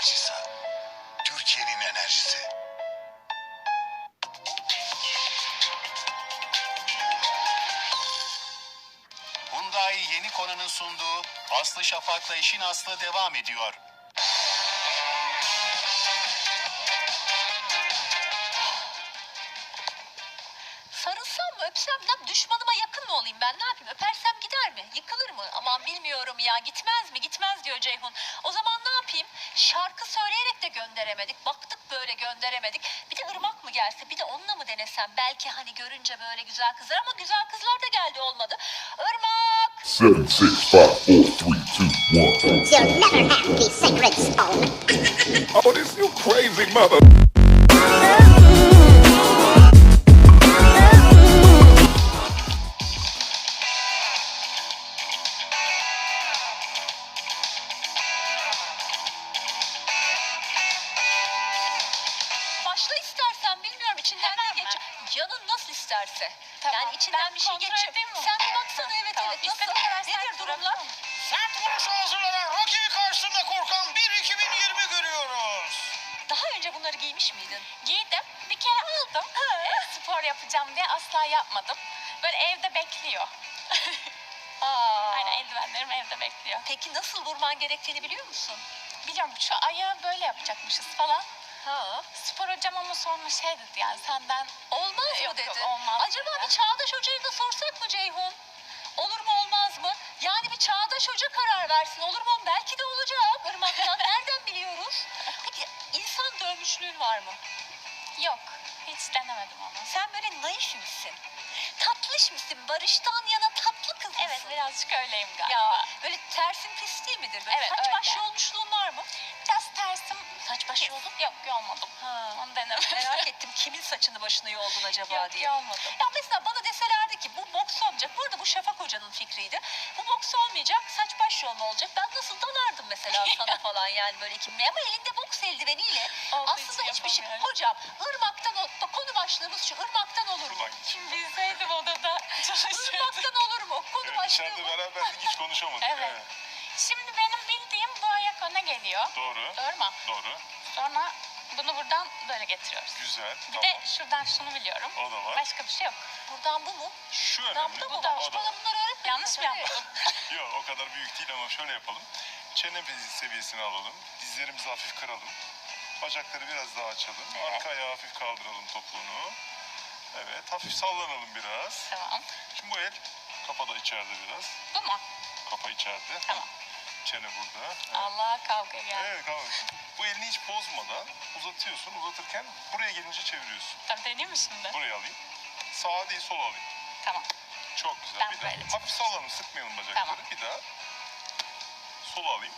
Enerjisa. Türkiye'nin enerjisi. Hyundai yeni konunun sunduğu Aslı Şafak'la işin aslı devam ediyor. Sarılsam mı öpsem mi? Düşmanıma yakın mı olayım ben ne yapayım? Öpersem gider mi? Yıkılır mı? Aman bilmiyorum ya gitmez mi? Gitmez diyor Ceyhun. O zaman ne yapayım? Şarkı söyleyerek de gönderemedik. Baktık böyle gönderemedik. Bir de ırmak mı gelse bir de onunla mı denesem? Belki hani görünce böyle güzel kızlar ama güzel kızlar da geldi olmadı. Irmak! Seven, six, five, four, three, two, one. You'll never have the sacred stone. Oh, this you crazy mother. Nasıl isterse. Tamam, Yani içinden ben bir şey mi? Sen bir baksana evet Tamam, evet nasıl? Nedir durumlar? Sert vuruşa hazırlanan rakibi karşısında korkan bir 2020 görüyoruz. Daha önce bunları giymiş miydin? Giydim. Bir kere aldım. E, spor yapacağım diye asla yapmadım. Böyle evde bekliyor. Aa. Aynen eldivenlerim evde bekliyor. Peki nasıl vurman gerektiğini biliyor musun? Biliyorum şu ayağı böyle yapacakmışız falan. Ha. Spor hocam ama sonra şey dedi yani senden Olmaz mı Yok, dedi? yok, olmaz Acaba dedi. bir Çağdaş Hoca'yı da sorsak mı Ceyhun? Olur mu olmaz mı? Yani bir Çağdaş Hoca karar versin. Olur mu? Belki de olacak. Irmak'tan nereden biliyoruz? Peki insan dövmüşlüğün var mı? yok. Hiç denemedim onu. Sen böyle naif misin? Tatlış mısın? Barıştan yana tatlı kız mısın? Evet birazcık öyleyim galiba. Ya böyle tersin pis değil midir? Böyle Evet, saç öyle. baş yolmuşluğun var mı? Biraz tersim. Saç baş Pis. yoldun Yok yolmadım. Ha. Onu denemedim. Merak ettim kimin saçını başını yoldun acaba Yok diye. yolmadım. Ya mesela bana deselerdi ki bu boks olmayacak. Bu arada bu Şafak Hoca'nın fikriydi. Bu boks olmayacak, saç baş yolma olacak. Ben nasıl dalardım mesela sana falan yani böyle iki. Ama elinde boks eldiveniyle Olduğu aslında hiçbir şey. yapamıyorum. Hocam ırmaktan ol, bak konu başlığımız şu ırmaktan olur mu? Kim bilseydim odada çalışıyordum. Irmaktan olur mu? Konu Evet, başlığı içeride bu. beraberdik hiç konuşamadık. Evet. Geliyor. Doğru. Doğru mu? Doğru. Sonra bunu buradan böyle getiriyoruz. Güzel. Bir tamam. de şuradan şunu biliyorum. O da var. Başka bir şey yok. Buradan bu mu? Şu Buradan önemli. bu da mı Bana bunları öğretmedin. Yanlış mı yaptım? Yok o kadar büyük değil ama şöyle yapalım. Çene bezi seviyesini alalım. Dizlerimizi hafif kıralım. Bacakları biraz daha açalım. Evet. Arka ayağı hafif kaldıralım topluğunu. Evet hafif sallanalım biraz. Tamam. Şimdi bu el kafa da içeride biraz. Bu mu? Kafa içeride. Tamam. Çene burada. Evet. Allah kavga geldi. Evet tamam. Bu elini hiç bozmadan uzatıyorsun. Uzatırken buraya gelince çeviriyorsun. Tamam deneyeyim mi şimdi? Buraya alayım. Sağa değil sola alayım. Tamam. Çok güzel. Ben bir daha. böyle Hafif sallanın sıkmayalım bacakları. Tamam. Bir daha. Sola alayım.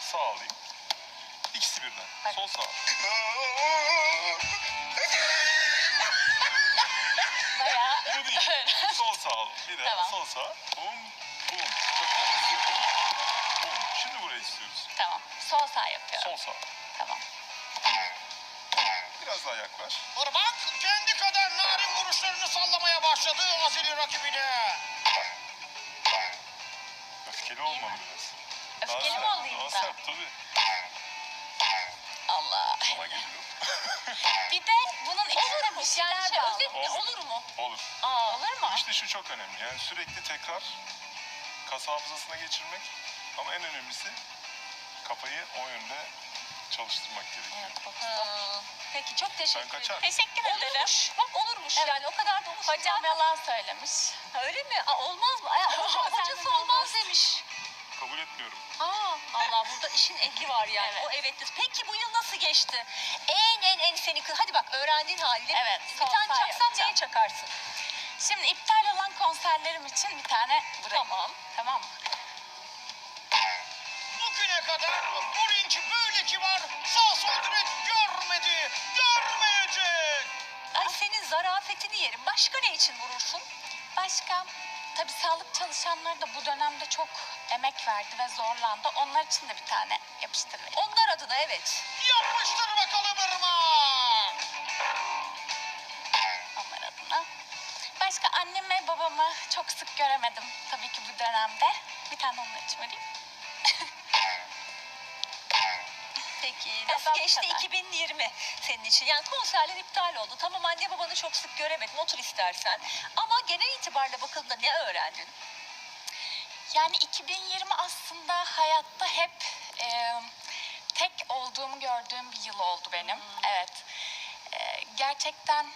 Sağ alayım. İkisi birden. Bak. Sol sağ. Bayağı Bu değil. sol sağ alalım. Bir daha. Tamam. Sol sağ. Bum. Bum. Çok güzel. Hızlı yapalım. Bum. Şimdi burayı istiyoruz. Tamam. Sol sağ yapıyorum. Sol sağ. Tamam. Biraz daha yaklaş. Irmak kendi kadar narin vuruşlarını sallamaya başladı Azili rakibine. Öfkeli olmalı biraz. Daha Öfkeli mi sert, olayım Daha ben? sert tabii. Allah. Ama geliyor. Bir de bunun içinde bir şeyler şey, bağlı. özetle Olur. olur mu? Olur. Aa, olur mu? İşte şu çok önemli. Yani sürekli tekrar kas hafızasına geçirmek ama en önemlisi kafayı o yönde çalıştırmak gerekiyor. Evet. Peki çok teşekkür Ben kaçar. ederim. Teşekkür ederim. Olurmuş. Bak olurmuş Evet. yani o kadar da olmuş. Hocam yalan söylemiş. Öyle mi? Aa, olmaz mı? Aa, hoca, Senden hocası olmaz olmaz. demiş. Kabul etmiyorum. Aa, Allah burada işin ehli var yani. Evet. O evettir. Peki bu yıl nasıl geçti? En en en seni kız. Hadi bak öğrendiğin halde. Evet, Bir tane sağ çaksan yapacağım. neye çakarsın? Şimdi iptal olan konserlerim için bir tane buraya. Tamam. Tamam mı? Böyle kibar sağ sol direkt görmedi. Görmeyecek. Ay senin zarafetini yerim. Başka ne için vurursun? Başka tabii sağlık çalışanları da bu dönemde çok emek verdi ve zorlandı. Onlar için de bir tane yapıştırayım. Onlar adına evet. Yapıştır bakalım Irmak. Onlar adına. Başka annemi babamı çok sık göremedim tabii ki bu dönemde. Bir tane onlar için vereyim. Peki nasıl geçti kadar. 2020 senin için? Yani konserler iptal oldu. Tamam anne babanı çok sık göremedin otur istersen. Ama genel itibariyle bakıldığında ne öğrendin? Yani 2020 aslında hayatta hep e, tek olduğumu gördüğüm bir yıl oldu benim. Evet. E, gerçekten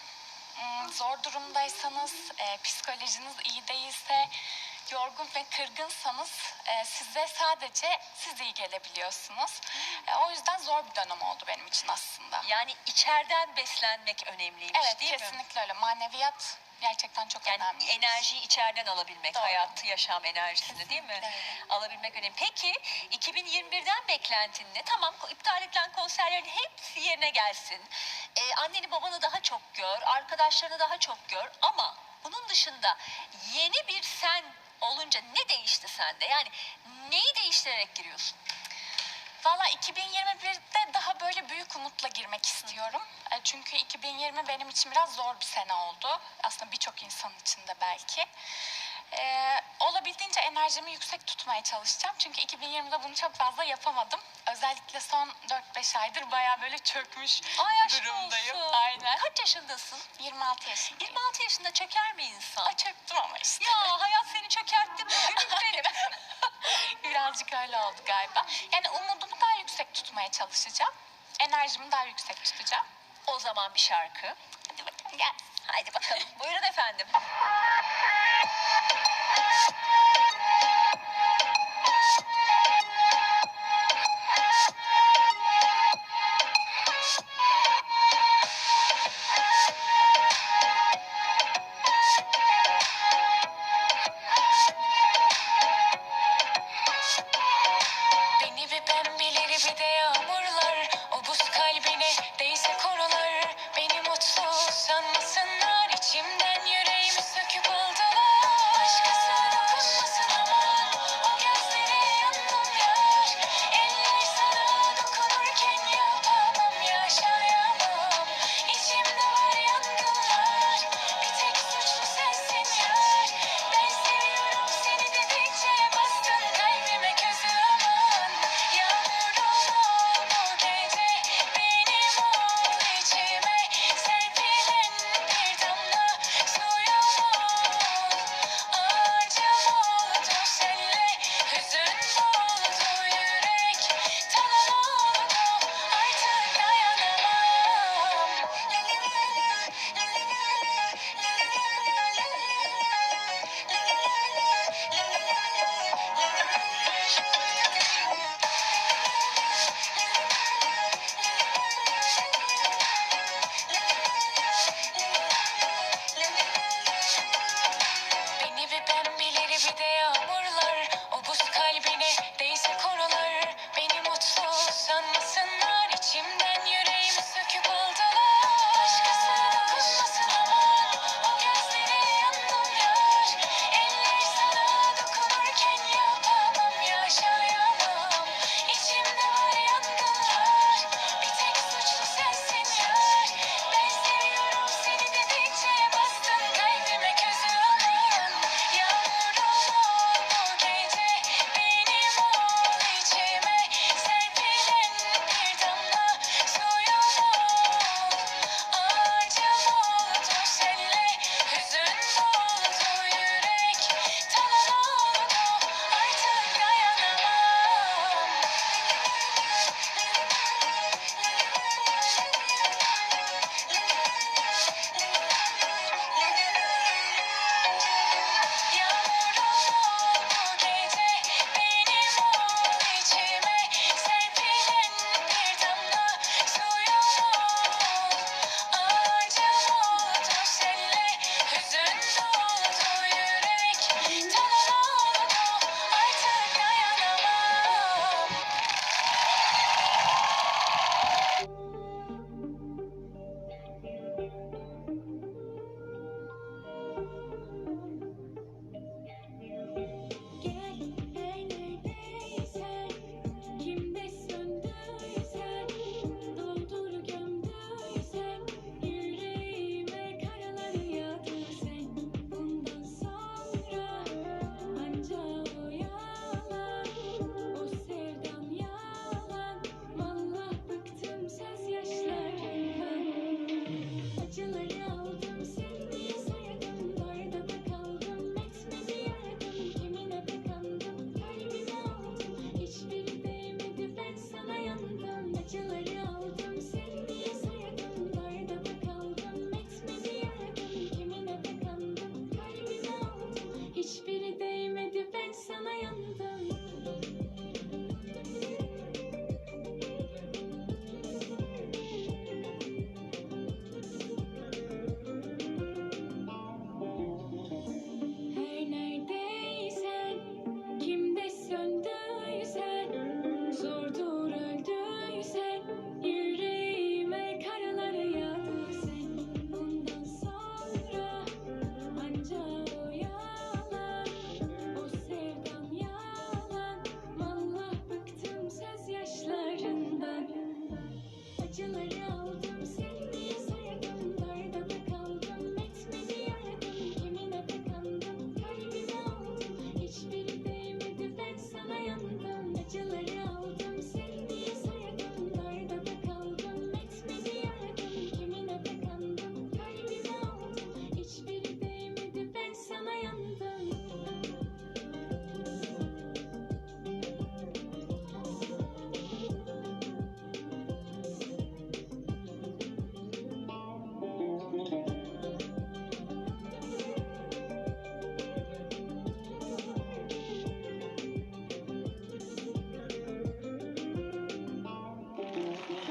zor durumdaysanız, e, psikolojiniz iyi değilse, yorgun ve kırgınsanız e, size sadece siz iyi gelebiliyorsunuz. E, o yüzden zor bir dönem oldu benim için aslında. Yani içeriden beslenmek önemliymiş Evet değil mi? kesinlikle öyle. Maneviyat gerçekten çok Yani önemli. enerjiyi içeriden alabilmek, Doğru. hayat, yaşam enerjisini değil mi? Kesinlikle. Alabilmek önemli. Peki 2021'den beklentin ne? Tamam iptal edilen konserlerin hepsi yerine gelsin. Ee, anneni babanı daha çok gör, arkadaşlarını daha çok gör. Ama bunun dışında yeni bir sen olunca ne değişti sende? Yani neyi değiştirerek giriyorsun? Valla 2021'de daha böyle büyük umutla girmek istiyorum. E, Çünkü 2020 benim için biraz zor bir sene oldu. Aslında birçok insan için de belki. Ee, olabildiğince enerjimi yüksek tutmaya çalışacağım. Çünkü 2020'de bunu çok fazla yapamadım. Özellikle son 4-5 aydır bayağı böyle çökmüş Ay aşk durumdayım. olsun. Aynen. Kaç yaşındasın? 26 yaşındayım. 26 yaşında çöker mi insan? Ay çöktüm ama işte. Ya hayat seni çökertti mi? Gülüm benim. Birazcık öyle oldu galiba. Yani umudumu daha yüksek tutmaya çalışacağım. Enerjimi daha yüksek tutacağım. o zaman bir şarkı. Hadi bakalım gel. Haydi bakalım. Buyurun efendim.